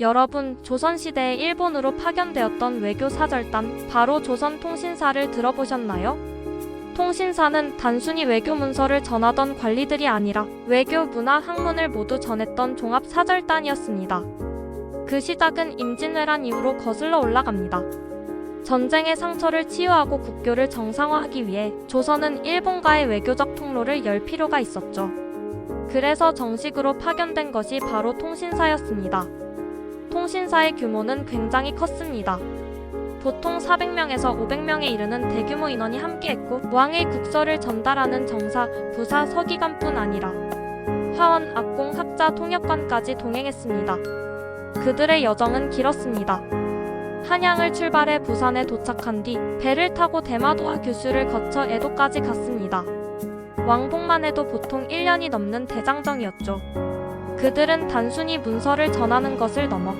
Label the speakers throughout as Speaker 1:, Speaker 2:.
Speaker 1: 여러분, 조선시대에 일본으로 파견되었던 외교 사절단, 바로 조선통신사를 들어보셨나요? 통신사는 단순히 외교 문서를 전하던 관리들이 아니라 외교, 문화, 학문을 모두 전했던 종합 사절단이었습니다. 그 시작은 임진왜란 이후로 거슬러 올라갑니다. 전쟁의 상처를 치유하고 국교를 정상화하기 위해 조선은 일본과의 외교적 통로를 열 필요가 있었죠. 그래서 정식으로 파견된 것이 바로 통신사였습니다. 통신사의 규모는 굉장히 컸습니다. 보통 400명에서 500명에 이르는 대규모 인원이 함께했고 왕의 국서를 전달하는 정사, 부사, 서기관뿐 아니라 화원, 악공, 학자, 통역관까지 동행했습니다. 그들의 여정은 길었습니다. 한양을 출발해 부산에 도착한 뒤 배를 타고 대마도와 규수를 거쳐 에도까지 갔습니다. 왕복만 해도 보통 1년이 넘는 대장정이었죠. 그들은 단순히 문서를 전하는 것을 넘어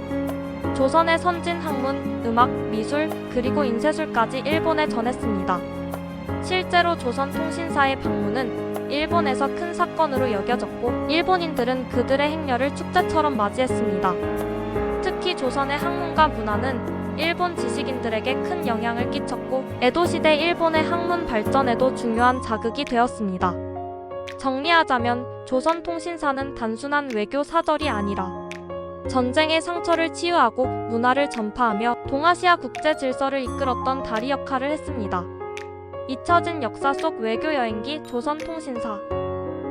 Speaker 1: 조선의 선진 학문, 음악, 미술, 그리고 인쇄술까지 일본에 전했습니다. 실제로 조선 통신사의 방문은 일본에서 큰 사건으로 여겨졌고 일본인들은 그들의 행렬을 축제처럼 맞이했습니다. 특히 조선의 학문과 문화는 일본 지식인들에게 큰 영향을 끼쳤고 에도 시대 일본의 학문 발전에도 중요한 자극이 되었습니다. 정리하자면 조선 통신사는 단순한 외교 사절이 아니라 전쟁의 상처를 치유하고 문화를 전파하며 동아시아 국제 질서를 이끌었던 다리 역할을 했습니다. 잊혀진 역사 속 외교 여행기 조선 통신사.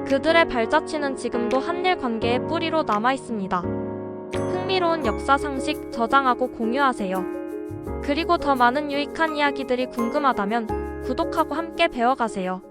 Speaker 1: 그들의 발자취는 지금도 한일 관계의 뿌리로 남아 있습니다. 흥미로운 역사 상식 저장하고 공유하세요. 그리고 더 많은 유익한 이야기들이 궁금하다면 구독하고 함께 배워가세요.